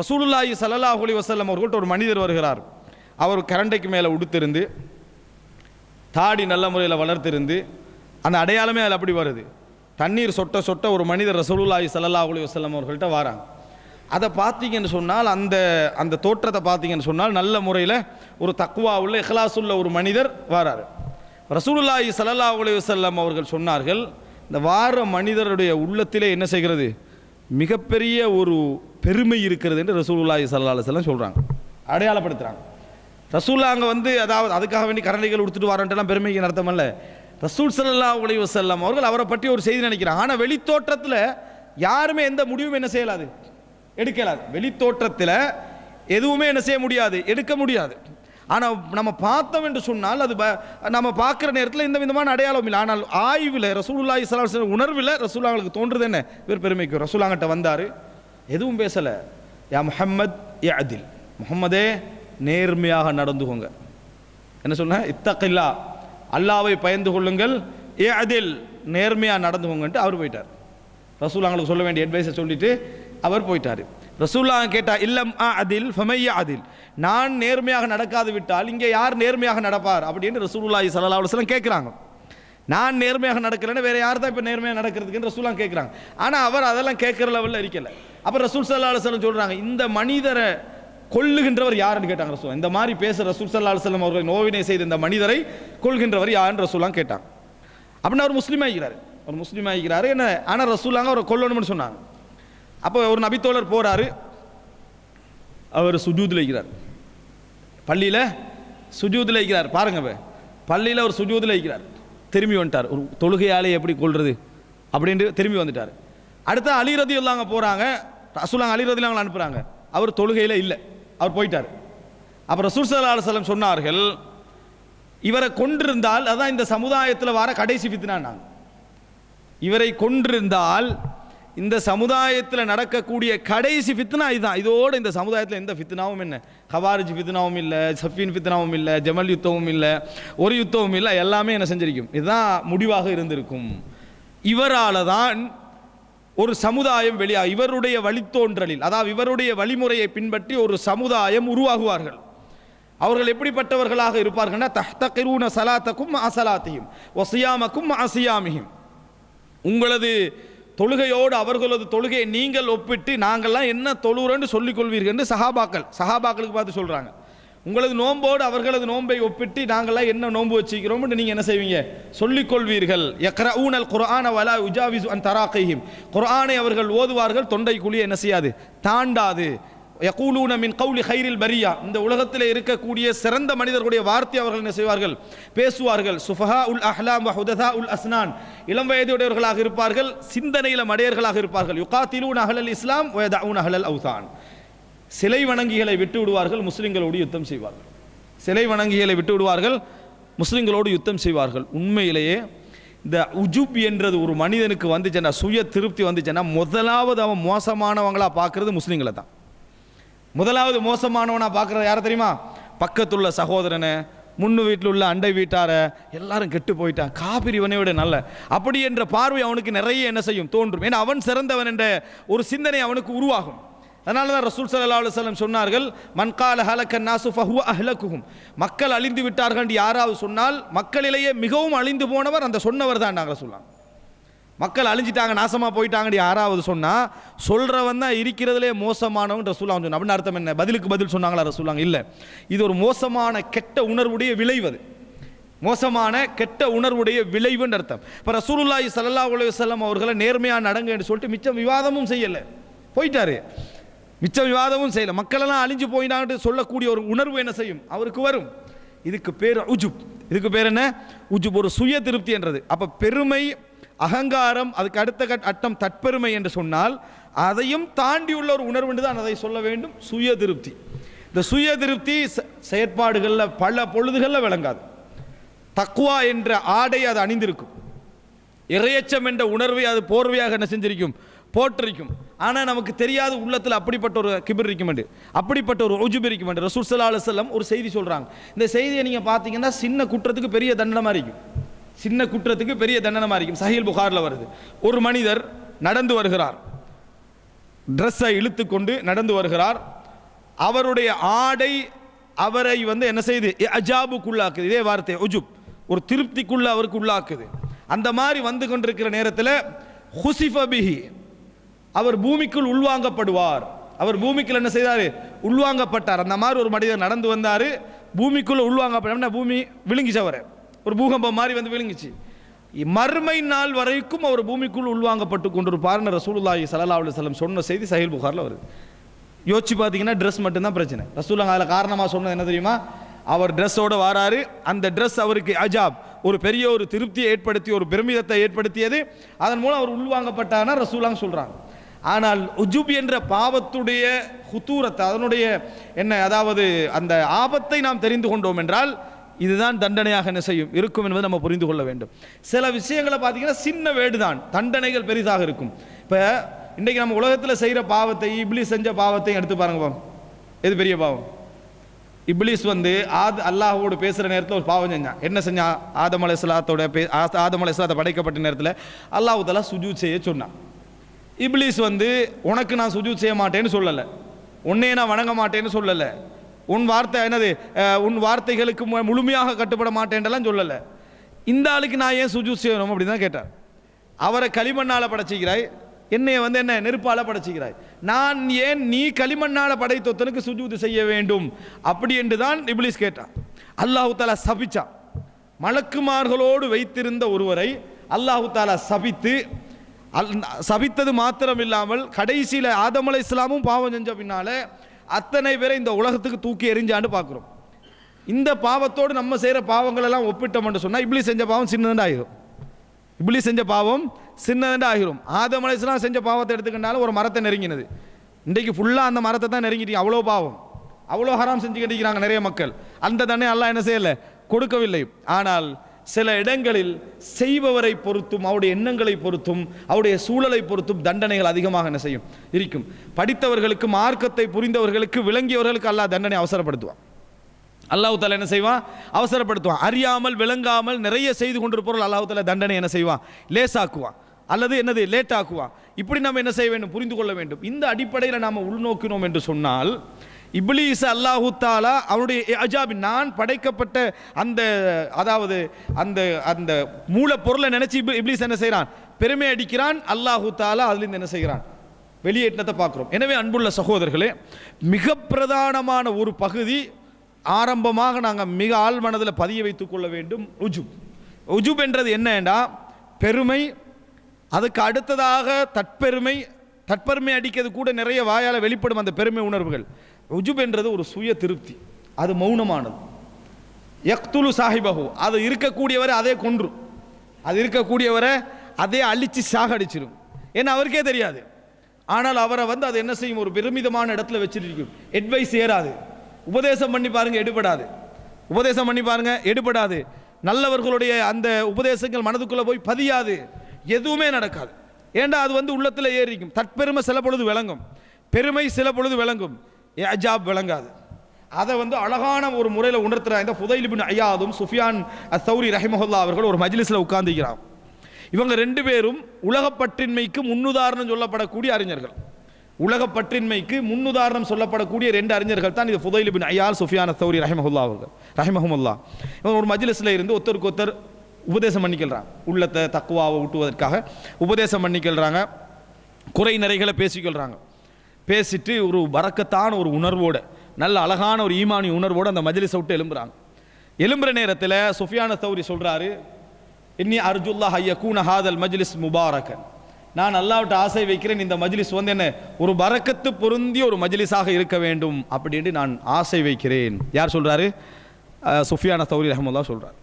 ரசூலுல்லாஹி ஸல்லல்லாஹு அலைஹி வஸல்லம் அவர்கள்ட்ட ஒரு மனிதர் வருகிறார். அவர் கரண்டைக்கு மேலே உடுத்திருந்து தாடி நல்ல முறையில் வளர்த்திருந்து அந்த அடையாளமே அதில் அப்படி வருது. தண்ணீர் சொட்ட சொட்ட ஒரு மனிதர் ரசூலுல்லாஹி ஸல்லல்லாஹு அலைஹி வஸல்லம் அவர்கள்ட்ட வராங்க அதை பார்த்தீங்கன்னு சொன்னால் அந்த அந்த தோற்றத்தை பார்த்தீங்கன்னு சொன்னால் நல்ல முறையில் ஒரு தக்குவா உள்ள இஹ்லாஸ் உள்ள ஒரு மனிதர் வராரு. ரசூலுல்லாஹி ஸல்லல்லாஹு அலைஹி வஸல்லம் அவர்கள் சொன்னார்கள் இந்த வார மனிதருடைய உள்ளத்திலே என்ன செய்கிறது? மிகப்பெரிய ஒரு பெருமை இருக்கிறது என்று ரசூலுல்லாஹி ஸல்லல்லாஹு அலைஹி சொல்கிறாங்க அடையாளப்படுத்துகிறாங்க ரசூல்லா அங்கே வந்து அதாவது அதுக்காக வேண்டி கரணைகள் கொடுத்துட்டு வரன்ட்டுலாம் பெருமைக்கு அர்த்தம் அல்ல ரசூல் சல்லா அலைஹி செல்லம் அவர்கள் அவரை பற்றி ஒரு செய்தி நினைக்கிறாங்க. ஆனால் வெளித்தோற்றத்தில் யாருமே எந்த முடிவும் என்ன செய்யலாது? எடுக்கலாது. வெளித்தோற்றத்தில் எதுவுமே என்ன செய்ய முடியாது? எடுக்க முடியாது. ஆனால் நம்ம பார்த்தோம் என்று சொன்னால் அது ப- நம்ம பார்க்குற நேரத்தில் இந்த விதமான அடையாளம் இல்லை. ஆனால் ஆய்வில் ரசூலுல்லாஹி இஸ்லாம் உணர்வில் ரசூலாங்களுக்கு தோன்றுது என்ன? இவர் பெருமைக்கு ரசூலாங்கிட்ட வந்தார். எதுவும் பேசலை. யா முஹம்மத் ஏ அதில் முகம்மதே நேர்மையாக நடந்துகோங்க என்ன சொன்ன? இத்தக்கில்லா அல்லாவை பயந்து கொள்ளுங்கள். ஏ அதில் நேர்மையாக நடந்துகோங்கன்ட்டு அவர் போயிட்டார். ரசூலாங்களுக்கு சொல்ல வேண்டிய அட்வைஸை சொல்லிவிட்டு அவர் போயிட்டார். ரசூல்லா கேட்டா இல்லம் ஆ அதில் ஃபமையா அதில் நான் நேர்மையாக நடக்காது விட்டால் இங்கே யார் நேர்மையாக நடப்பார்? அப்படின்னு ரசூலுல்லாஹி ஸல்லல்லாஹு அலைஹி கேட்குறாங்க நான் நேர்மையாக நடக்கிறேன்னு வேறு யார் தான் இப்போ நேர்மையாக நடக்கிறதுக்குன்னு ரசூலா கேட்குறாங்க ஆனால் அவர் அதெல்லாம் கேட்குற லெவலில் இருக்கல. அப்போ ரசூல் சல்லா அலுவலம் சொல்கிறாங்க இந்த மனிதரை கொள்ளுகின்றவர் யாருன்னு கேட்டாங்க ரசூலா இந்த மாதிரி பேச ரசூல் சல்லா அலுவலம் அவர்கள் நோவினை செய்த இந்த மனிதரை கொள்கின்றவர் யாருன்னு ரசூலாம் கேட்டாங்க. அப்படின்னா அவர் முஸ்லீம் ஆகிக்கிறார். அவர் முஸ்லீம் ஆகிக்கிறாரு. என்ன ஆனால் ரசூலாங்க அவரை கொல்லணும்னு சொன்னாங்க. அப்போ ஒரு நபித்தோழர் போகிறாரு அவர் சுஜூதில் இருக்கிறார் பள்ளியில் சுஜூதில் இருக்கிறார் பாருங்க பள்ளியில் அவர் சுஜூதில் இருக்கிறார் திரும்பி வந்துட்டார். ஒரு தொழுகையாலே எப்படி கொள்வது அப்படின்ட்டு திரும்பி வந்துட்டார். அடுத்த அலிரதி இல்லாங்க போகிறாங்க ரசூலாங்க அலிரதியில் அவங்களை அனுப்புகிறாங்க அவர் தொழுகையில் இல்லை. அவர் போயிட்டார். அப்போ ரசூல் சல்லா அலுவலம் சொன்னார்கள் இவரை கொண்டிருந்தால் அதான் இந்த சமுதாயத்தில் வர கடைசி ஃபித்னான்னாங்க. இவரை கொண்டிருந்தால் இந்த சமுதாயத்தில் நடக்கக்கூடிய கடைசி ஃபித்னா இதுதான். இதோடு இந்த சமுதாயத்தில் எந்த ஃபித்னாவும் என்ன ஹவாரிஜ் ஃபித்னாவும் இல்லை சஃபீன் ஃபித்னாவும் இல்லை ஜமல் யுத்தமும் இல்லை ஒரு யுத்தமும் இல்லை எல்லாமே என்ன செஞ்சிருக்கும். இதுதான் முடிவாக இருந்திருக்கும். இவரால் தான் ஒரு சமுதாயம் வெளியாக இவருடைய வழித்தோன்றலில் அதாவது இவருடைய வழிமுறையை பின்பற்றி ஒரு சமுதாயம் உருவாகுவார்கள். அவர்கள் எப்படிப்பட்டவர்களாக இருப்பார்கள்னா தஹ்தகிரூன சலாத்தக்கும் அசலாத்தையும் ஒசியாமக்கும் அசியாமியும். உங்களது தொழுகையோடு அவர்களது தொழுகையை நீங்கள் ஒப்பிட்டு நாங்கள்லாம் என்ன தொழுகிறோன்னு சொல்லிக் கொள்வீர்கள் என்று சஹாபாக்கள் சஹாபாக்களுக்கு பார்த்து சொல்கிறாங்க உங்களது நோம்போடு அவர்களது நோன்பை ஒப்பிட்டு நாங்கள்லாம் என்ன நோன்பு வச்சுக்கிறோம்னு நீங்கள் என்ன செய்வீங்க? சொல்லிக்கொள்வீர்கள். எக்ர ஊனல் குரான வலா உஜாவிஸ் அன் தராக்கையும் குரானை அவர்கள் ஓதுவார்கள் தொண்டை குழியை என்ன செய்யாது? தாண்டாது. யகூலூன மின் கௌலி ஹைரில் பரியா இந்த உலகத்தில் இருக்கக்கூடிய சிறந்த மனிதர்களுடைய வார்த்தை அவர்கள் என்ன செய்வார்கள்? பேசுவார்கள். சுஃபஹா உல் அஹ்லாம் ஹுததா உல் அஸ்னான். இளம் வயதுடையவர்களாக இருப்பார்கள். சிந்தனையில மடையர்களாக இருப்பார்கள். யுகாத்திலூன் அஹ்லல் இஸ்லாம் வயதஊன் அஹ்லல் அவுதான் சிலை வணங்கிகளை விட்டு விடுவார்கள் முஸ்லிம்களோடு யுத்தம் செய்வார்கள். சிலை வணங்கிகளை விட்டு விடுவார்கள் முஸ்லிம்களோடு யுத்தம் செய்வார்கள். உண்மையிலேயே இந்த உஜுப் என்றது ஒரு மனிதனுக்கு வந்துச்சுன்னா சுய திருப்தி வந்துச்சுன்னா முதலாவது அவன் மோசமானவங்களாக பார்க்கறது முஸ்லீம்களை தான். முதலாவது மோசமானவனா பார்க்குறது யாரை தெரியுமா? பக்கத்துள்ள சகோதரனை முன்னு வீட்டில் உள்ள அண்டை வீட்டார எல்லாரும் கெட்டு போயிட்டான் காபிரி இவனை விட நல்ல. அப்படி என்ற பார்வை அவனுக்கு நிறைய என்ன செய்யும்? தோன்றும். ஏன்னா அவன் சிறந்தவன் என்ற ஒரு சிந்தனை அவனுக்கு உருவாகும். அதனால தான் ரசூல் சல்லா அலுவலம் சொன்னார்கள் மன்கால ஹலக்க நாசு ஃபஹுவ அஹ்லக்குஹும் மக்கள் அழிந்து விட்டார்கள் என்று யாராவது சொன்னால் மக்களிலேயே மிகவும் அழிந்து போனவர் அந்த சொன்னவர் தான் நாங்கள் சொல்லலாம் மக்கள் அழிஞ்சிட்டாங்க நாசமாக போயிட்டாங்கன்னு யாராவது சொன்னால் சொல்கிறவன் தான் இருக்கிறதுலே மோசமானவன் ரசூலாங்க சொன்ன அப்படின்னு அர்த்தம் என்ன? பதிலுக்கு பதில் சொன்னாங்களா ரசூலாங்க இல்லை. இது ஒரு மோசமான கெட்ட உணர்வுடைய விளைவது மோசமான கெட்ட உணர்வுடைய விளைவுன்னு அர்த்தம். இப்போ ரசூலுல்லாஹி சல்லா உலகம் அவர்களை நேர்மையாக நடங்கன்னு சொல்லிட்டு மிச்சம் விவாதமும் செய்யலை. போயிட்டாரு. மிச்ச விவாதமும் செய்யலை. மக்களெல்லாம் அழிஞ்சு போயினான்னு சொல்லக்கூடிய ஒரு உணர்வு என்ன செய்யும்? அவருக்கு வரும். இதுக்கு பேர் உஜுப். இதுக்கு பேர் என்ன? உஜுப். ஒரு சுய திருப்தி என்றது. அப்போ பெருமை அகங்காரம் அதுக்கு அடுத்த கட் அட்டம் தற்பெருமை என்று சொன்னால் அதையும் தாண்டியுள்ள ஒரு உணர்வு என்று தான் அதை சொல்ல வேண்டும். சுய திருப்தி இந்த சுய திருப்தி செயற்பாடுகளில் பல பொழுதுகளில் விளங்காது. தக்குவா என்ற ஆடை அது அணிந்திருக்கும். இறையச்சம் என்ற உணர்வை அது போர்வையாக என்ன செஞ்சிருக்கும் போட்டிருக்கும் ஆனால் நமக்கு தெரியாது உள்ளத்தில் அப்படிப்பட்ட ஒரு கிபிர் இருக்குமெண்டு அப்படிப்பட்ட ஒரு உஜுப் இருக்குமெண்டு ரசூல் சல்லா அலுவலம் ஒரு செய்தி சொல்கிறாங்க இந்த செய்தியை நீங்கள் பார்த்தீங்கன்னா சின்ன குற்றத்துக்கு பெரிய தண்டனமாக இருக்கும். சின்ன குற்றத்துக்கு பெரிய தண்டனை மாதிரி இருக்கும். சஹீல் புகாரில் வருது. ஒரு மனிதர் நடந்து வருகிறார். ட்ரெஸ்ஸை இழுத்து கொண்டு நடந்து வருகிறார். அவருடைய ஆடை அவரை வந்து என்ன செய்யுது அஜாபுக்குள்ளாக்குது இதே வார்த்தை உஜுப். ஒரு திருப்திக்குள்ள அவருக்கு உள்ளாக்குது. அந்த மாதிரி வந்து கொண்டிருக்கிற நேரத்தில் ஹுசிஃபபிஹி அவர் பூமிக்குள் உள்வாங்கப்படுவார். அவர் பூமிக்குள் என்ன செய்தார்? உள்வாங்கப்பட்டார். அந்த மாதிரி ஒரு மனிதர் நடந்து வந்தார். பூமிக்குள்ளே உள்வாங்கப்பட்ட பூமி விழுங்கி சவரை ஒரு பூகம்பம் மாதிரி வந்து விழுங்குச்சு. மறுமை நாள் வரைக்கும் அவர் பூமிக்குள் உள்வாங்கப்பட்டு கொண்டிருப்பார்னு ரசூலுல்லாஹி ஸல்லல்லாஹு அலைஹி சொன்ன செய்தி சஹில் புகாரில் வருது. யோசிச்சு பார்த்தீங்கன்னா ட்ரெஸ் மட்டும்தான் பிரச்சனை. ரசூலாங்க அதில் காரணமாக சொன்னது என்ன தெரியுமா? அவர் ட்ரெஸ்ஸோட வாராரு. அந்த ட்ரெஸ் அவருக்கு அஜாப். ஒரு பெரிய ஒரு திருப்தியை ஏற்படுத்தி ஒரு பெருமிதத்தை ஏற்படுத்தியது. அதன் மூலம் அவர் உள்வாங்கப்பட்டார்னா ரசூலாங்க சொல்கிறாங்க ஆனால் உஜுப் என்ற பாவத்துடைய ஹுத்தூரத்தை அதனுடைய என்ன அதாவது அந்த ஆபத்தை நாம் தெரிந்து கொண்டோம் என்றால் இதுதான் தண்டனையாக என்ன செய்யும் இருக்கும் என்பதை நம்ம புரிந்து கொள்ள வேண்டும். சில விஷயங்களை பார்த்தீங்கன்னா சின்ன வேடு தான் தண்டனைகள் பெரிதாக இருக்கும். இப்போ இன்றைக்கு நம்ம உலகத்தில் செய்கிற பாவத்தை இப்ளீஸ் செஞ்ச பாவத்தையும் எடுத்து பாருங்க பாவம். எது பெரிய பாவம்? இப்ளிஸ் வந்து ஆத் அல்லாஹோடு பேசுகிற நேரத்தில் ஒரு பாவம் செஞ்சான் என்ன செஞ்சான் ஆதம் அலையாத்தோட பே ஆ- ஆதம் அலையாத்த படைக்கப்பட்ட நேரத்தில் அல்லாஹ் தலா சுஜூத் செய்ய சொன்னான் இப்ளிஸ் வந்து உனக்கு நான் சுஜூத் செய்ய மாட்டேன்னு சொல்லலை. உன்னையே நான் வணங்க மாட்டேன்னு சொல்லலை. உன் வார்த்தை என்னது? உன் வார்த்தைகளுக்கு மு- முழுமையாக கட்டுப்பட மாட்டேன்லாம் சொல்லலை. இந்த ஆளுக்கு நான் ஏன் சுஜூஸ் செய்யணும் அப்படின்னு தான் கேட்டார். அவரை களிமண்ணால் படைச்சிக்கிறாய். என்னைய வந்து என்ன? நெருப்பால் படைச்சிக்கிறாய். நான் ஏன் நீ களிமண்ணால் படைத்தொத்தனுக்கு சுஜூது செய்ய வேண்டும்? அப்படி என்று தான் இப்ளீஸ் கேட்டான். அல்லாஹு தாலா சபிச்சான் மலக்குமார்களோடு வைத்திருந்த ஒருவரை அல்லாஹு தாலா சபித்து அல் சபித்தது மாத்திரம் இல்லாமல் கடைசியில் ஆதமலை இஸ்லாமும் பாவம் செஞ்ச பின்னால அத்தனை பேரை இந்த உலகத்துக்கு தூக்கி எறிஞ்சான்னு பார்க்குறோம். இந்த பாவத்தோடு நம்ம செய்கிற பாவங்களெல்லாம் ஒப்பிட்டோம்னு சொன்னால் இப்படி செஞ்ச பாவம் சின்னதாகிடும் இப்படி செஞ்ச பாவம் சின்னதுண்டு ஆகிரும் ஆதம் அலைஹிஸ்ஸலாம் செஞ்ச பாவத்தை எடுத்துக்கிட்டாலும் ஒரு மரத்தை நெருங்கினது. இன்றைக்கு ஃபுல்லாக அந்த மரத்தை தான் நெருங்கிட்டீங்க. அவ்வளோ பாவம். அவ்வளோ ஹராம் செஞ்சு கட்டிக்கிறாங்க நிறைய மக்கள். அந்த தண்டனை எல்லாம் என்ன செய்யலை? கொடுக்கவில்லை. ஆனால் சில இடங்களில் செய்பவரை பொறுத்தும் அவருடைய எண்ணங்களை பொறுத்தும் அவருடைய சூழலை பொறுத்தும் தண்டனைகள் அதிகமாக என்ன செய்யும்? இருக்கும். படித்தவர்களுக்கு மார்க்கத்தை புரிந்தவர்களுக்கு விளங்கியவர்களுக்கு அல்லாஹ் தண்டனை அவசரப்படுத்துவான். அல்லாஹு தாலா என்ன செய்வான்? அவசரப்படுத்துவான். அறியாமல் விளங்காமல் நிறைய செய்து கொண்டிருப்பவர்கள் அல்லாஹு தாலா தண்டனை என்ன செய்வான்? லேசாக்குவான். அல்லது என்னது? லேட் ஆக்குவான் இப்படி நம்ம என்ன செய்ய வேண்டும்? புரிந்து கொள்ள வேண்டும். இந்த அடிப்படையில் நாம் உள்நோக்கினோம் என்று சொன்னால் இப்லீஸ் அல்லாஹு தாலா அவனுடைய அஜாபி நான் படைக்கப்பட்ட அந்த அதாவது அந்த அந்த மூலப்பொருளை நினைச்சு இப்ளீஸ் இப்லீஸ் என்ன செய்கிறான் பெருமை அடிக்கிறான். அல்லாஹு தாலா அதுலேருந்து என்ன செய்கிறான்? வெளியேற்றத்தை பார்க்குறோம். எனவே அன்புள்ள சகோதரர்களே மிக பிரதானமான ஒரு பகுதி ஆரம்பமாக நாங்கள் மிக ஆழ்மனதில் பதிய வைத்துக் கொள்ள வேண்டும். உஜுப். உஜுப் என்றது என்னன்னா பெருமை அதுக்கு அடுத்ததாக தற்பெருமை தற்பெருமை அடிக்கிறது கூட நிறைய வாயால் வெளிப்படும் அந்த பெருமை உணர்வுகள். உஜுப் என்றது ஒரு சுய திருப்தி. அது மௌனமானது. எக்துலு சாஹிபஹு. அது இருக்கக்கூடியவரை அதே கொன்றும் அது இருக்கக்கூடியவரை அதே அழிச்சு சாகடிச்சிடும் ஏன்னா அவருக்கே தெரியாது. ஆனால் அவரை வந்து அது என்ன செய்யும்? ஒரு பெருமிதமான இடத்துல வச்சிருக்கும். அட்வைஸ் ஏறாது. உபதேசம் பண்ணி பாருங்க எடுபடாது. உபதேசம் பண்ணி பாருங்க எடுபடாது. நல்லவர்களுடைய அந்த உபதேசங்கள் மனதுக்குள்ளே போய் பதியாது. எதுவுமே நடக்காது. ஏண்டா அது வந்து உள்ளத்தில் ஏறிக்கும்? தற்பெருமை சில பொழுது விளங்கும். பெருமை சில பொழுது விளங்கும். அஜாப் விளங்காது. அதை வந்து அழகான ஒரு முறையில் உணர்த்துற. இந்த புதைல் பின் ஐயாதும் சுஃபியான் சௌரி ரஹிமஹுல்லா அவர்கள் ஒரு மஜ்லிஸில் உட்கார்ந்துக்கிறான் இவங்க ரெண்டு பேரும் உலகப்பற்றின்மைக்கு முன்னுதாரணம் சொல்லப்படக்கூடிய அறிஞர்கள். உலகப்பற்றின்மைக்கு முன்னுதாரணம் சொல்லப்படக்கூடிய ரெண்டு அறிஞர்கள் தான் இது புதைல் பின் ஐயால் சுஃபியான சௌரி ரஹிமஹுல்லா அவர்கள் ரஹிமஹமுல்லா. இவங்க ஒரு மஜ்லிஸில் இருந்து ஒருத்தருக்கு ஒருத்தர் உபதேசம் பண்ணிக்கிறாங்க உள்ளத்தை தக்குவாவை ஊட்டுவதற்காக உபதேசம் பண்ணிக்கிறாங்க குறை நிறைகளை பேசிக்கொள்கிறாங்க பேசிட்டு ஒரு வரக்கத்தான ஒரு உணர்வோடு நல்ல அழகான ஒரு ஈமானி உணர்வோடு அந்த மஜிலிஸை விட்டு எழும்புறாங்க. எழும்புற நேரத்தில் சுஃபியான சௌரி சொல்கிறாரு இன்னி அர்ஜுல்லா ஹையகூன ஹாதல் மஜ்லிஸ் முபாரக்கன் நான் அல்லாவிட்ட ஆசை வைக்கிறேன் இந்த மஜ்லிஸ் வந்து என்ன ஒரு பறக்கத்து பொருந்திய ஒரு மஜ்லிஸாக இருக்க வேண்டும் அப்படின்னு நான் ஆசை வைக்கிறேன். யார் சொல்கிறாரு சுஃபியான சௌரி ரஹமுல்லா சொல்கிறார்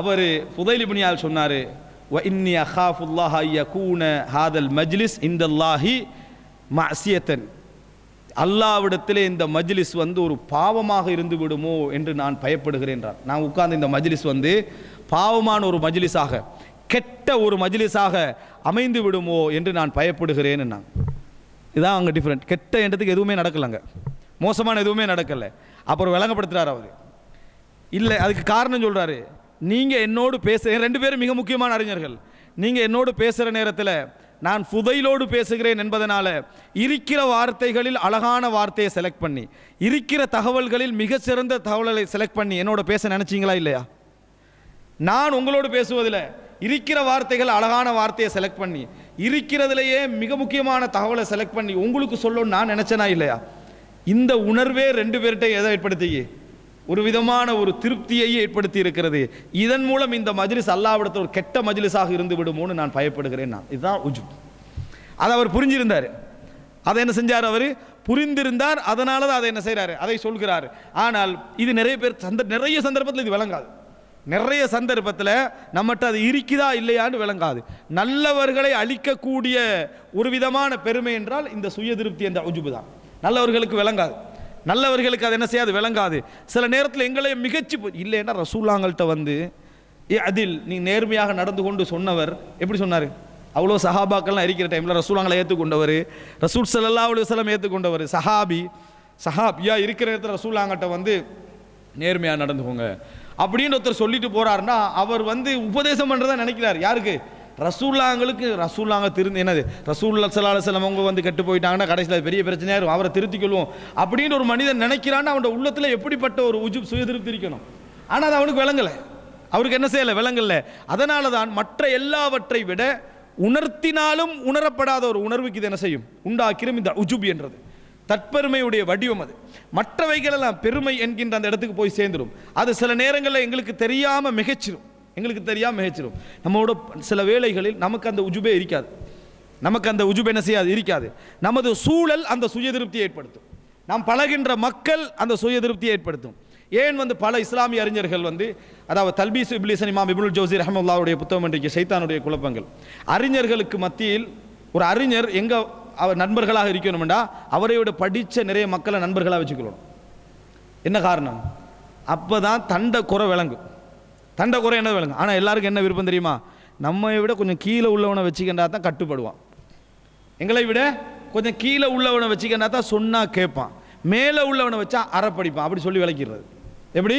அவர் புதைலி புனியால் சொன்னார் வ இன்னி அஹாஃபுல்லாஹ் யகூன ஹாதல் மஜ்லிஸ் இந்த அல்லாஹி மசியத்தன். அல்லாவிடத்தில் இந்த மஜ்லிஸ் வந்து ஒரு பாவமாக இருந்து விடுமோ என்று நான் பயப்படுகிறேன் என்றார் நான் உட்கார்ந்த இந்த மஜ்லிஸ் வந்து பாவமான ஒரு மஜ்லிஸாக கெட்ட ஒரு மஜ்லிஸாக அமைந்து விடுமோ என்று நான் பயப்படுகிறேன் நான் இதான் அங்கே டிஃப்ரெண்ட் கெட்ட என்றதுக்கு எதுவுமே நடக்கலைங்க மோசமான எதுவுமே நடக்கலை. அப்புறம் விளங்கப்படுத்துகிறார் அவர். இல்லை அதுக்கு காரணம் சொல்கிறாரு நீங்கள் என்னோடு பேச ரெண்டு பேரும் மிக முக்கியமான அறிஞர்கள். நீங்கள் என்னோடு பேசுகிற நேரத்தில் நான் ஃபுதைலோடு பேசுகிறேன் என்பதனால் இருக்கிற வார்த்தைகளில் அழகான வார்த்தையை செலக்ட் பண்ணி இருக்கிற தகவல்களில் மிகச்சிறந்த தகவல்களை செலக்ட் பண்ணி என்னோட பேச நினச்சிங்களா இல்லையா? நான் உங்களோடு பேசுவதில் இருக்கிற வார்த்தைகள் அழகான வார்த்தையை செலக்ட் பண்ணி இருக்கிறதுலையே மிக முக்கியமான தகவலை செலக்ட் பண்ணி உங்களுக்கு சொல்லணும்னு நான் நினச்சேனா இல்லையா? இந்த உணர்வே ரெண்டு பேர்கிட்ட எதை ஏற்படுத்தி ஒரு விதமான ஒரு திருப்தியையே ஏற்படுத்தி இருக்கிறது இதன் மூலம் இந்த மஜ்லிஸ் அல்லாவிடத்தில் ஒரு கெட்ட மஜ்லிஸாக இருந்து விடுமோன்னு நான் பயப்படுகிறேன் நான். இதுதான் உஜு அதை அவர் புரிஞ்சிருந்தார். அதை என்ன செஞ்சார் அவர்? புரிந்திருந்தார் அதனால தான் அதை என்ன செய்கிறாரு அதை சொல்கிறார். ஆனால் இது நிறைய பேர் சந்த நிறைய சந்தர்ப்பத்தில் இது விளங்காது. நிறைய சந்தர்ப்பத்தில் நம்மகிட்ட அது இருக்குதா இல்லையான்னு விளங்காது. நல்லவர்களை அழிக்கக்கூடிய ஒரு விதமான பெருமை என்றால் இந்த சுய திருப்தி என்ற உஜுபு தான். நல்லவர்களுக்கு விளங்காது. நல்லவர்களுக்கு அது என்ன செய்யாது? விளங்காது. சில நேரத்தில் எங்களையும் மிகச்சி இல்லைன்னா ரசூல்லாங்கள்கிட்ட வந்து ஏ அதில் நீ நேர்மையாக நடந்து கொண்டு சொன்னவர். எப்படி சொன்னார்? அவ்வளோ சஹாபாக்கள்லாம் இருக்கிற டைமில் ரசூலாங்களை ஏற்றுக்கொண்டவர். ரசூல் ஸல்லல்லாஹு அவ்வளோ வஸல்லம் ஏற்றுக்கொண்டவர். சஹாபி சஹாபியா இருக்கிற இடத்துல ரசூலாங்கிட்ட வந்து நேர்மையாக நடந்துக்கோங்க. அப்படின்னு ஒருத்தர் சொல்லிட்டு போகிறாருன்னா அவர் வந்து உபதேசம் பண்ணுறதா நினைக்கிறார். யாருக்கு? ரசூல்லாங்களுக்கு ரசூல்லாங்க திருந்து என்னது? ரசூல்லா சல்லா அலுவலம் அவங்க வந்து கெட்டு போயிட்டாங்கன்னா கடைசியில் அது பெரிய பிரச்சனையாக இருக்கும். அவரை திருத்திக்கொள்வோம். அப்படின்னு ஒரு மனிதன் நினைக்கிறான்னு அவனோட உள்ளத்தில் எப்படிப்பட்ட ஒரு உஜு சுய திருப்தி இருக்கணும் ஆனால் அது அவனுக்கு விளங்கலை. அவருக்கு என்ன செய்யலை? விளங்கல. அதனால தான் மற்ற எல்லாவற்றை விட உணர்த்தினாலும் உணரப்படாத ஒரு உணர்வுக்கு இது என்ன செய்யும்? உண்டாக்கிரும் இந்த உஜுப் என்றது. தற்பெருமையுடைய வடிவம் அது. மற்றவைகளெல்லாம் பெருமை என்கின்ற அந்த இடத்துக்கு போய் சேர்ந்துடும் அது சில நேரங்களில் எங்களுக்கு தெரியாமல் மிகச்சிடும் எங்களுக்கு தெரியாமல் மிகச்சிரும் நம்மளோட சில வேளைகளில் நமக்கு அந்த உஜுபே இருக்காது. நமக்கு அந்த உஜுபே என்ன செய்யாது? இருக்காது. நமது சூழல் அந்த சுய திருப்தியை ஏற்படுத்தும். நாம் பழகின்ற மக்கள் அந்த சுய திருப்தியை ஏற்படுத்தும். ஏன் வந்து பல இஸ்லாமிய அறிஞர்கள் வந்து அதாவது தல்பீஸ் இப்லிசன் இமாம் இபுல் ஜோசி ரஹமுல்லாவுடைய புத்தகம் இன்றைக்கு சைத்தானுடைய குழப்பங்கள். அறிஞர்களுக்கு மத்தியில் ஒரு அறிஞர் எங்கே அவர் நண்பர்களாக இருக்கணும்டா அவரையோட படித்த நிறைய மக்களை நண்பர்களாக வச்சுக்கணும் என்ன காரணம்? அப்போ தான் தண்ட குறை விளங்கும். தண்டை குறை என்ன விளங்கும்? ஆனால் எல்லாருக்கும் என்ன விருப்பம் தெரியுமா? நம்மை விட கொஞ்சம் கீழே உள்ளவனை வச்சுக்கின்றா தான் கட்டுப்படுவான். எங்களை விட கொஞ்சம் கீழே உள்ளவனை வச்சுக்கினா தான் சொன்னால் கேட்பான். மேலே உள்ளவனை வச்சா அறப்படிப்பான். அப்படி சொல்லி விளக்கிறது எப்படி?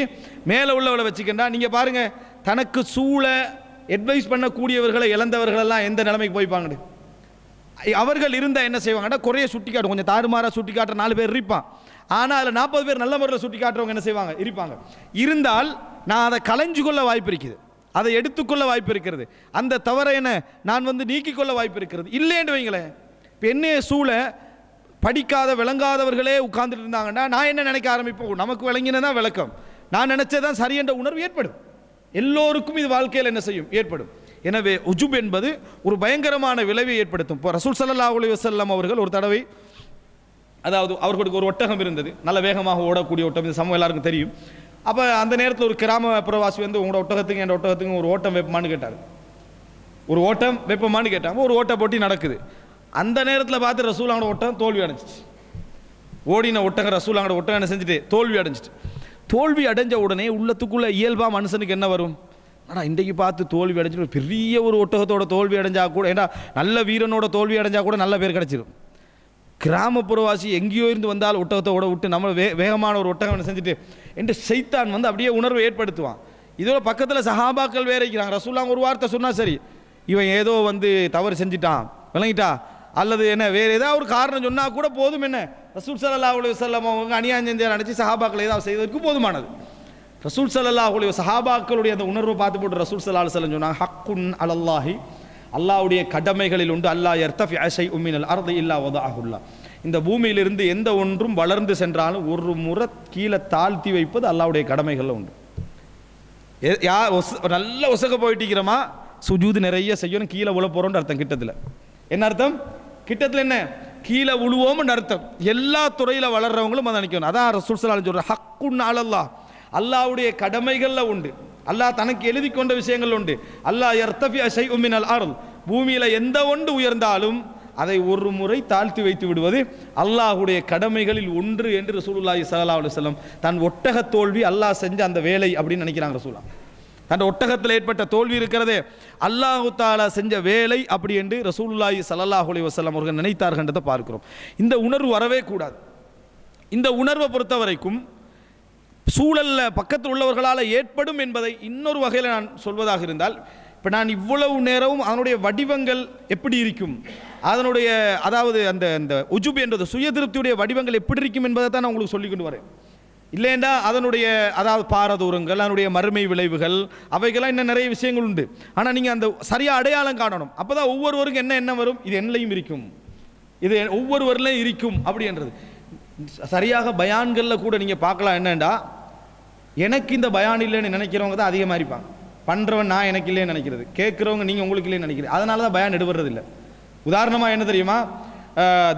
மேலே உள்ளவனை வச்சுக்கின்றா நீங்கள் பாருங்கள் தனக்கு சூழ அட்வைஸ் பண்ணக்கூடியவர்களை இழந்தவர்களெல்லாம் எந்த நிலைமைக்கு போய்ப்பாங்கடு அவர்கள் இருந்தால் என்ன செய்வாங்கன்னா குறைய சுட்டி காட்டும் கொஞ்சம் தாறுமாறாக சுட்டி காட்டுற நாலு பேர் இருப்பான். ஆனால் அதில் நாற்பது பேர் நல்ல முறையில் சுட்டி காட்டுறவங்க என்ன செய்வாங்க? இருப்பாங்க. இருந்தால் நான் அதை களைஞ்சு கொள்ள வாய்ப்பு இருக்குது அதை எடுத்துக்கொள்ள வாய்ப்பு இருக்கிறது அந்த தவறை என்ன நான் வந்து நீக்கிக்கொள்ள வாய்ப்பு இருக்கிறது இல்லைன்னு வைங்களேன். இப்போ என்னைய சூழ படிக்காத விளங்காதவர்களே உட்கார்ந்துட்டு இருந்தாங்கன்னா நான் என்ன நினைக்க ஆரம்பிப்போம்? நமக்கு விளங்கினதான் விளக்கம். நான் நினைச்சதான் சரி என்ற உணர்வு ஏற்படும். எல்லோருக்கும் இது வாழ்க்கையில் என்ன செய்யும்? ஏற்படும். எனவே உஜுப் என்பது ஒரு பயங்கரமான விளைவை ஏற்படுத்தும். இப்போ ரசூல் சல்லா அலி வஸல்லம் அவர்கள் ஒரு தடவை அதாவது அவர்களுக்கு ஒரு ஒட்டகம் இருந்தது. நல்ல வேகமாக ஓடக்கூடிய ஒட்டகம். இந்த சமூகம் எல்லாருக்கும் தெரியும். அப்போ அந்த நேரத்தில் ஒரு கிராம பிரவாசி வந்து உங்களோட ஒட்டகத்துக்கு என் ஒட்டகத்துக்கும் ஒரு ஓட்டம் வைப்பமான்னு கேட்டார். ஒரு ஓட்டம் வைப்பமான்னு கேட்டாங்க. ஒரு ஓட்ட போட்டி நடக்குது. அந்த நேரத்தில் பார்த்து ரசூலாங்கோட ஓட்டம் தோல்வி அடைஞ்சிச்சு. ஓடின ஒட்டங்க ரசூலாங்கோட ஒட்டகம் என்ன செஞ்சுட்டு? தோல்வி அடைஞ்சிட்டு. தோல்வி அடைஞ்ச உடனே உள்ளத்துக்குள்ளே இயல்பாக மனுஷனுக்கு என்ன வரும்? ஆனால் இன்றைக்கு பார்த்து தோல்வி அடைஞ்சிட்டு ஒரு பெரிய ஒரு ஒட்டகத்தோட தோல்வி அடைஞ்சா கூட ஏன்னா நல்ல வீரனோட தோல்வி அடைஞ்சா கூட நல்ல பேர் கிடச்சிடும் கிராமப்புறவாசி எங்கேயோ இருந்து வந்தால் ஒட்டகத்தோட விட்டு நம்ம வே வேகமான ஒரு ஒட்டகம் என்ன செஞ்சுட்டு என்று சைத்தான் வந்து அப்படியே உணர்வை ஏற்படுத்துவான். இதோட பக்கத்தில் சஹாபாக்கள் வேற இருக்கிறாங்க. ரசூலாங்க ஒரு வார்த்தை சொன்னால் சரி. இவன் ஏதோ வந்து தவறு செஞ்சிட்டான் விளங்கிட்டா. அல்லது என்ன வேறு ஏதாவது ஒரு காரணம் சொன்னால் கூட போதும் என்ன? ரசூல் சல்லா உலக செல்லம் அவங்க அநியாயம் செஞ்சார் நினச்சி சஹாபாக்கள் ஏதாவது செய்வதற்கு போதுமானது. ரசூல் சல்லா உலக சஹாபாக்களுடைய அந்த உணர்வை பார்த்து போட்டு ரசூல் சல்லா செல்லம் சொன்னாங்க ஹக்குன் அலல்லாஹி அல்லாவுடைய கடமைகளில் உண்டு. அல்லாஹ் எர்த்தஃபி அசை உம்மினல் அர்தி இல்லா வதஅஹுல்லா. இந்த பூமியிலிருந்து எந்த ஒன்றும் வளர்ந்து சென்றாலும் ஒரு முறை கீழே தாழ்த்தி வைப்பது அல்லாவுடைய கடமைகளில் உண்டு. எ- யா நல்ல ஒசக போயிட்டிக்கிறோமா சுஜூது நிறைய செய்யணும் கீழே உழ போகிறோம்னு அர்த்தம் கிட்டத்தில். என்ன அர்த்தம்? கிட்டத்தில் என்ன? கீழே உழுவோம்னு அர்த்தம். எல்லா துறையில் வளர்றவங்களும் அதை நினைக்கணும். அதான் ரசூல் சலால் ஹக்குன்னு ஹக்குன் அல்லாவுடைய கடமைகளில் உண்டு. அல்லாஹ் தனக்கு எழுதி கொண்ட விஷயங்கள் உண்டு. அல்லாஹ் எர்த்தபி அசை உமினல் அருள் பூமியில் எந்த ஒன்று உயர்ந்தாலும் அதை ஒரு முறை தாழ்த்தி வைத்து விடுவது அல்லாஹுடைய கடமைகளில் ஒன்று என்று ரசூலுல்லாஹி சல்லா அலைஹி தன் ஒட்டக தோல்வி அல்லாஹ் செஞ்ச அந்த வேலை அப்படின்னு நினைக்கிறாங்க ரசூலா. தன் ஒட்டகத்தில் ஏற்பட்ட தோல்வி இருக்கிறதே அல்லாஹு தாலா செஞ்ச வேலை அப்படி என்று ரசூலுல்லாஹி சல்லாஹ் அலி வஸல்லம் அவர்கள் நினைத்தார்கின்றதை பார்க்கிறோம். இந்த உணர்வு வரவே கூடாது. இந்த உணர்வை பொறுத்த வரைக்கும் சூழலில் பக்கத்தில் உள்ளவர்களால் ஏற்படும் என்பதை இன்னொரு வகையில் நான் சொல்வதாக இருந்தால் இப்போ நான் இவ்வளவு நேரமும் அதனுடைய வடிவங்கள் எப்படி இருக்கும்? அதனுடைய அதாவது அந்த அந்த உஜுப் என்றது சுய திருப்தியுடைய வடிவங்கள் எப்படி இருக்கும் என்பதை தான் நான் உங்களுக்கு சொல்லி கொண்டு வரேன். இல்லைண்டா அதனுடைய அதாவது பாரதூரங்கள் அதனுடைய மறுமை விளைவுகள் அவைகள்லாம் இன்னும் நிறைய விஷயங்கள் உண்டு. ஆனால் நீங்கள் அந்த சரியாக அடையாளம் காணணும். அப்போ தான் ஒவ்வொருவருக்கும் என்ன என்ன வரும்? இது என்னையும் இருக்கும். இது ஒவ்வொருவரிலையும் இருக்கும் அப்படின்றது. சரியாக பயான்களில் கூட நீங்கள் பார்க்கலாம் என்னண்டா எனக்கு இந்த பயான் இல்லைன்னு நினைக்கிறவங்க தான் அதிகமாக இருப்பாங்க. பண்ணுறவன் நான் எனக்கு இல்லைன்னு நினைக்கிறது. கேட்குறவங்க நீங்கள் உங்களுக்கு இல்லைன்னு நினைக்கிறது அதனால தான் பயான் எடுபடுறது இல்லை உதாரணமாக என்ன தெரியுமா?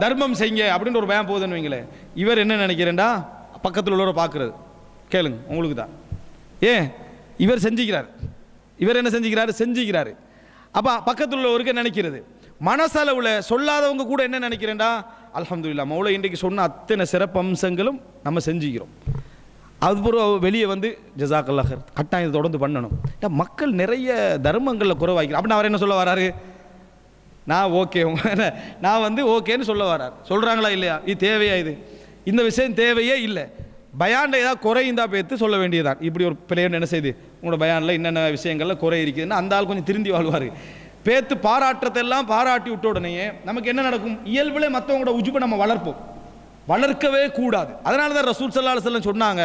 தர்மம் செய்யுங்க அப்படின்னு ஒரு பயம் போகுதுன்னு வைங்களேன். இவர் என்ன நினைக்கிறேன்டா? பக்கத்தில் உள்ளவரை பார்க்குறது. கேளுங்க உங்களுக்கு தான். ஏன்? இவர் செஞ்சுக்கிறார். இவர் என்ன செஞ்சுக்கிறாரு? செஞ்சுக்கிறாரு. அப்போ பக்கத்தில் உள்ளவருக்கு நினைக்கிறது? மனசளவில் சொல்லாதவங்க கூட என்ன நினைக்கிறேன்டா? அலமதுல்லா மௌளை இன்றைக்கு சொன்ன அத்தனை சிறப்பு அம்சங்களும் நம்ம செஞ்சுக்கிறோம். அதுபூர்வம் வெளியே வந்து ஜசாக்கல்லாக கட்டாயம் இதை தொடர்ந்து பண்ணணும். மக்கள் நிறைய தர்மங்களில் குறைவாக்கிறார் அப்படின்னு அவர் என்ன சொல்ல வராரு? நான் ஓகே. நான் வந்து ஓகேன்னு சொல்ல வரார். சொல்கிறாங்களா இல்லையா? இது தேவையா இது? இந்த விஷயம் தேவையே இல்லை. பயானில் ஏதாவது குறையுந்தா பேத்து சொல்ல வேண்டியதுதான். இப்படி ஒரு பிள்ளையன் என்ன செய்யுது உங்களோட பயானில் என்னென்ன விஷயங்கள்ல குறை இருக்குதுன்னு அந்த ஆள் கொஞ்சம் திருந்தி வாழ்வார். பேத்து பாராட்டுறதெல்லாம் பாராட்டி விட்ட உடனேயே நமக்கு என்ன நடக்கும்? இயல்பிலே மற்றவங்களோட உஜுப்பை நம்ம வளர்ப்போம். வளர்க்கவே கூடாது. அதனால தான் ரசூல் சல்லா செல்லம் சொன்னாங்க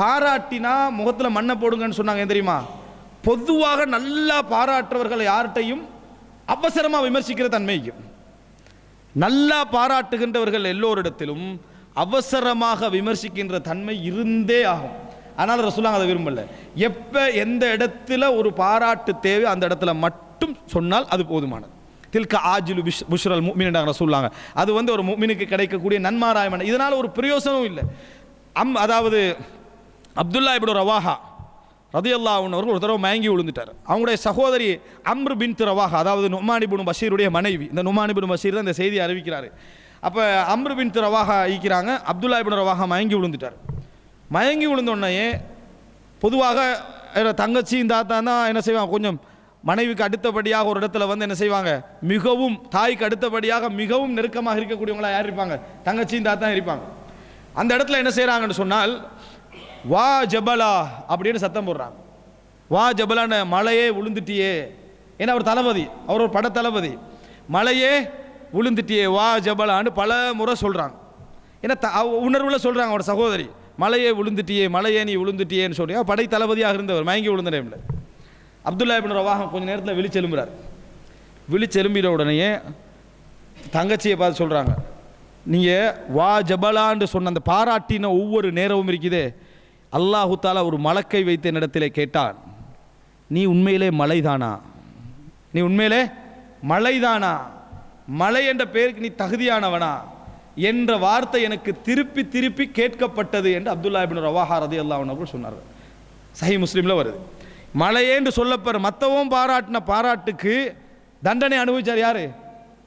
பாராட்டினா முகத்தில் மண்ணை போடுங்கன்னு சொன்னாங்க ஏன் தெரியுமா? பொதுவாக நல்லா பாராட்டுறவர்கள் யார்கிட்டையும் அவசரமாக விமர்சிக்கிற தன்மைக்கும் நல்லா பாராட்டுகின்றவர்கள் எல்லோரிடத்திலும் அவசரமாக விமர்சிக்கின்ற தன்மை இருந்தே ஆகும். ஆனால் ரசூலாங்க அதை விரும்பல. எப்போ எந்த இடத்துல ஒரு பாராட்டு தேவை அந்த இடத்துல மட்டும் சொன்னால் அது போதுமானது. தில்க ஆஜிலு பிஷ் புஷ்ரல் முக்மின்டாங்க சொல்லுவாங்க அது வந்து ஒரு முக்மினுக்கு கிடைக்கக்கூடிய நன்மாராயமான. இதனால் ஒரு பிரயோசனமும் இல்லை. அம் அதாவது அப்துல்லா இப்படி ரவாஹா ரதியல்லா அவர்கள் ஒரு தடவை மயங்கி விழுந்துட்டார். அவங்களுடைய சகோதரி அம்ரு பின் ரவாஹா அதாவது நுமானிபுன் பஷீருடைய மனைவி. இந்த நுமானிபுன் பஷீர் தான் இந்த செய்தியை அறிவிக்கிறாரு. அப்போ அம்ரு பின் ரவாஹா ஈக்கிறாங்க அப்துல்லா இபின் ரவாஹா மயங்கி விழுந்துட்டார். மயங்கி விழுந்தோடனே பொதுவாக அஹ், தங்கச்சி தாத்தா தான் என்ன செய்வாங்க கொஞ்சம் மனைவிக்கு அடுத்தபடியாக ஒரு இடத்துல வந்து என்ன செய்வாங்க? மிகவும் தாய்க்கு அடுத்தபடியாக மிகவும் நெருக்கமாக இருக்கக்கூடியவங்களா யார் இருப்பாங்க? தங்கச்சியும் தாத்தா இருப்பாங்க. அந்த இடத்துல என்ன செய்கிறாங்கன்னு சொன்னால் வா ஜபலா அப்படின்னு சத்தம் போடுறாங்க. வா ஜபலான மலையே விழுந்துட்டியே ஏன்னா அவர் தளபதி அவர் ஒரு பட தளபதி மலையே விழுந்துட்டியே வா ஜபலான்னு பல முறை சொல்கிறாங்க ஏன்னா த உணர்வில் சொல்கிறாங்க அவரோட சகோதரி. மலையே விழுந்துட்டியே மலையே நீ விழுந்துட்டியேன்னு சொல்லி. படை தளபதியாக இருந்தவர் மயங்கி விழுந்த டைமில் அப்துல்லா இபின் ரவாகம் கொஞ்ச நேரத்தில் விழிச்செலும்புறார் விழிச்செலும்பின உடனேயே தங்கச்சியை பார்த்து சொல்கிறாங்க நீங்கள் வா ஜபலான்னு சொன்ன அந்த பாராட்டின ஒவ்வொரு நேரமும் இருக்குதே அல்லாஹு தாலா ஒரு மலக்கை வைத்த என்னிடத்திலே கேட்டான். நீ உண்மையிலே மலைதானா? நீ உண்மையிலே மலைதானா? மலை என்ற பெயருக்கு நீ தகுதியானவனா? என்ற வார்த்தை எனக்கு திருப்பி திருப்பி கேட்கப்பட்டது என்று அப்துல்லா இபின் ரவாஹா ரதி அல்லாஹ் சொன்னார்கள். சஹி முஸ்லீமில் வருது. மலையேன்னு சொல்லப்பெற மற்றவும் பாராட்டின பாராட்டுக்கு தண்டனை அனுபவிச்சார் யார்?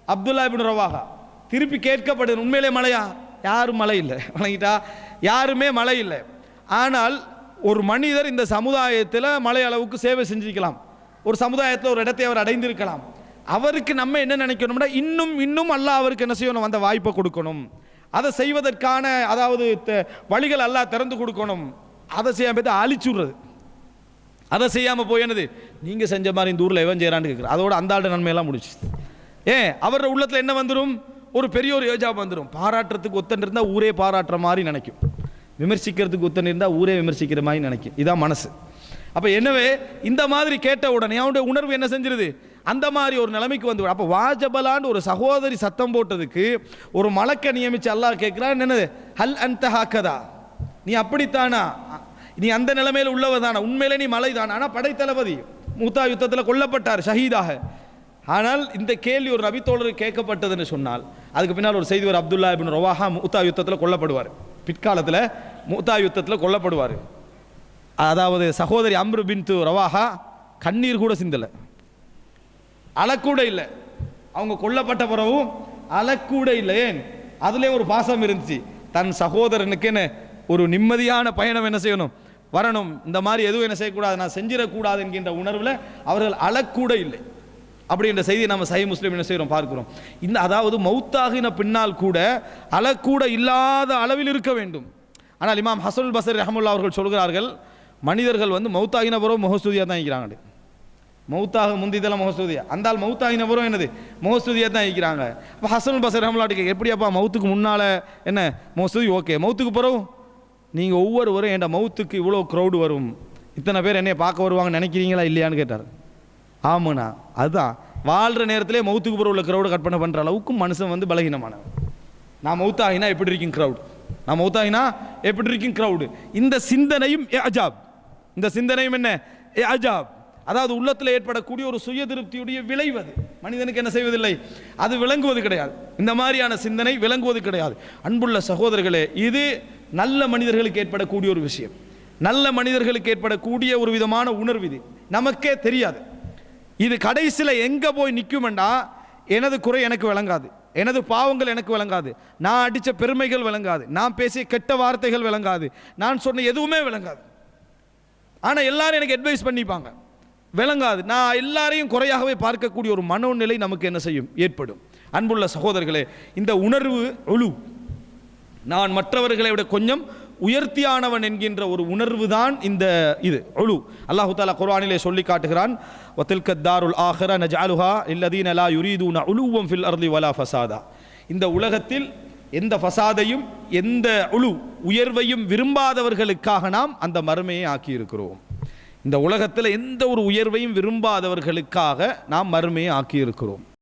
அப்துல்லா இபின் திருப்பி கேட்கப்படுது உண்மையிலே மலையா? யாரும் மழை இல்லை. வணங்கிட்டா. யாருமே மழை இல்லை. ஆனால் ஒரு மனிதர் இந்த சமுதாயத்தில் மழை அளவுக்கு சேவை செஞ்சிருக்கலாம். ஒரு சமுதாயத்தில் ஒரு இடத்தை அவர் அடைந்திருக்கலாம். அவருக்கு நம்ம என்ன நினைக்கணும்னா இன்னும் இன்னும் அல்லா அவருக்கு என்ன செய்யணும்? அந்த வாய்ப்பை கொடுக்கணும். அதை செய்வதற்கான அதாவது த- வழிகள் அல்லா திறந்து கொடுக்கணும். அதை செய்யாம போய் அழிச்சுடுறது. அதை செய்யாமல் போய் என்னது? நீங்கள் செஞ்ச மாதிரி இந்த ஊரில் எவன் செய்கிறான்னு கேட்குற அதோட அந்த ஆள்ட நன்மையெல்லாம் முடிச்சு ஏன்? அவரோட உள்ளத்தில் என்ன வந்துடும் ஒரு பெரிய ஒரு யோஜா வந்துடும் பாராட்டுறதுக்கு ஒத்தன் இருந்தால் ஊரே பாராட்டுற மாதிரி நினைக்கும். விமர்சிக்கிறதுக்கு ஒத்தன் இருந்தால் ஊரே விமர்சிக்கிற மாதிரி நினைக்கும். இதான் மனசு. அப்போ எனவே இந்த மாதிரி கேட்ட உடனே அவனுடைய உணர்வு என்ன செஞ்சிருது? அந்த மாதிரி ஒரு நிலைமைக்கு வந்து அப்போ வாஜபலான்னு ஒரு சகோதரி சத்தம் போட்டதுக்கு ஒரு மலக்க நியமிச்சு அல்லாஹ் கேட்குறான் என்னது? ஹல் அந்த ஹாக்கதா நீ அப்படித்தானா? நீ அந்த நிலைமையில் உள்ளவ தானே. உண்மையிலே நீ மலை தான். ஆனால் படைத்தளபதி மூத்தா யுத்தத்தில் கொல்லப்பட்டார் ஷஹீதாக. ஆனால் இந்த கேள்வி ஒரு நபித்தோழர் கேட்கப்பட்டதுன்னு சொன்னால் அதுக்கு பின்னால் ஒரு செய்தி ஒரு அப்துல்லா இபின் ரவாஹா மூத்தா யுத்தத்தில் கொல்லப்படுவார். பிற்காலத்தில் மூத்தா யுத்தத்தில் கொல்லப்படுவார். அதாவது சகோதரி அம்ரு பின் து ரவாஹா கண்ணீர் கூட சிந்தலை. அழக்கூட இல்லை. அவங்க கொல்லப்பட்ட பிறவும் அழக்கூட இல்லை. ஏன்? அதுலேயே ஒரு பாசம் இருந்துச்சு. தன் சகோதரனுக்குன்னு ஒரு நிம்மதியான பயணம் என்ன செய்யணும்? வரணும். இந்த மாதிரி எதுவும் என்ன செய்யக்கூடாது நான் செஞ்சிடக்கூடாது என்கின்ற உணர்வில் அவர்கள் அழக்கூட இல்லை. அப்படின்ற செய்தியை நம்ம சை முஸ்லீம் என்ன செய்கிறோம் பார்க்கிறோம். இந்த அதாவது மௌத்தாகின பின்னால் கூட அழக்கூட இல்லாத அளவில் இருக்க வேண்டும். ஆனால் இமாம் ஹசனுல் பசர் ரஹமுல்லா அவர்கள் சொல்கிறார்கள் மனிதர்கள் வந்து மௌத்தாகின பிறகு முகஸ்துதியாக தான் இருக்கிறாங்க. மௌத்தாக முந்திதெல்லாம் முகஸ்துதியா. அந்த மௌத்தாகின மௌத்தாகினவரும் என்னது? முகஸ்துதியாக தான் இருக்கிறாங்க. அப்போ ஹசனுல் பசர் ரஹமுல்லாட்டுக்கு எப்படியாப்பா மௌத்துக்கு முன்னால் என்ன? முகஸ்துதி ஓகே. மௌத்துக்கு பிறகு? நீங்கள் ஒவ்வொருவரும் என் மௌத்துக்கு இவ்வளோ க்ரௌடு வரும். இத்தனை பேர் என்னை பார்க்க வருவாங்கன்னு நினைக்கிறீங்களா? இல்லையான்னு கேட்டார். ஆமாண்ணா அதுதான். வாழ்கிற நேரத்திலே மவுத்துக்கு பிறகு உள்ள க்ரௌடை கற்பனை பண்ணுற அளவுக்கு மனுஷன் வந்து பலகீனமானவன். நான் மௌத்தாகினா எப்படி இருக்கும் க்ரௌட் நான் மௌத்தாகினா எப்படி இருக்கும் க்ரௌடு இந்த சிந்தனையும் ஏ அஜாப். இந்த சிந்தனையும் என்ன? ஏ அஜாப். அதாவது உள்ளத்தில் ஏற்படக்கூடிய ஒரு சுய திருப்தியுடைய விளைவு அது. மனிதனுக்கு என்ன செய்வதில்லை? அது விளங்குவது கிடையாது. இந்த மாதிரியான சிந்தனை விளங்குவது கிடையாது. அன்புள்ள சகோதரர்களே இது நல்ல மனிதர்களுக்கு ஏற்படக்கூடிய ஒரு விஷயம். நல்ல மனிதர்களுக்கு ஏற்படக்கூடிய ஒரு விதமான உணர்வு இது. நமக்கே தெரியாது. இது கடைசியில் எங்கே போய் நிற்குமெண்டா எனது குறை எனக்கு விளங்காது. எனது பாவங்கள் எனக்கு விளங்காது. நான் அடித்த பெருமைகள் விளங்காது. நான் பேசிய கெட்ட வார்த்தைகள் விளங்காது. நான் சொன்ன எதுவுமே விளங்காது. ஆனால் எல்லாரும் எனக்கு அட்வைஸ் பண்ணிப்பாங்க. விளங்காது. நான் எல்லாரையும் குறையாகவே பார்க்கக்கூடிய ஒரு மனோநிலை நமக்கு என்ன செய்யும்? ஏற்படும். அன்புள்ள சகோதரர்களே இந்த உணர்வு ஒழு நான் மற்றவர்களை விட கொஞ்சம் உயர்த்தியானவன் என்கின்ற ஒரு உணர்வு தான் இந்த இது ஒழு அல்லாஹு தாலா குர்ஆனிலே சொல்லி காட்டுகிறான் வத்தில்க தாருல் நஜாலுஹா இல்லதீன லா யுரீதுன உலுவம் ஃபில் அர்தி வலா ஃபசாதா இந்த உலகத்தில் எந்த ஃபசாதையும் எந்த உழு உயர்வையும் விரும்பாதவர்களுக்காக நாம் அந்த மறுமையை ஆக்கியிருக்கிறோம். இந்த உலகத்தில் எந்த ஒரு உயர்வையும் விரும்பாதவர்களுக்காக நாம் மறுமையை ஆக்கியிருக்கிறோம்.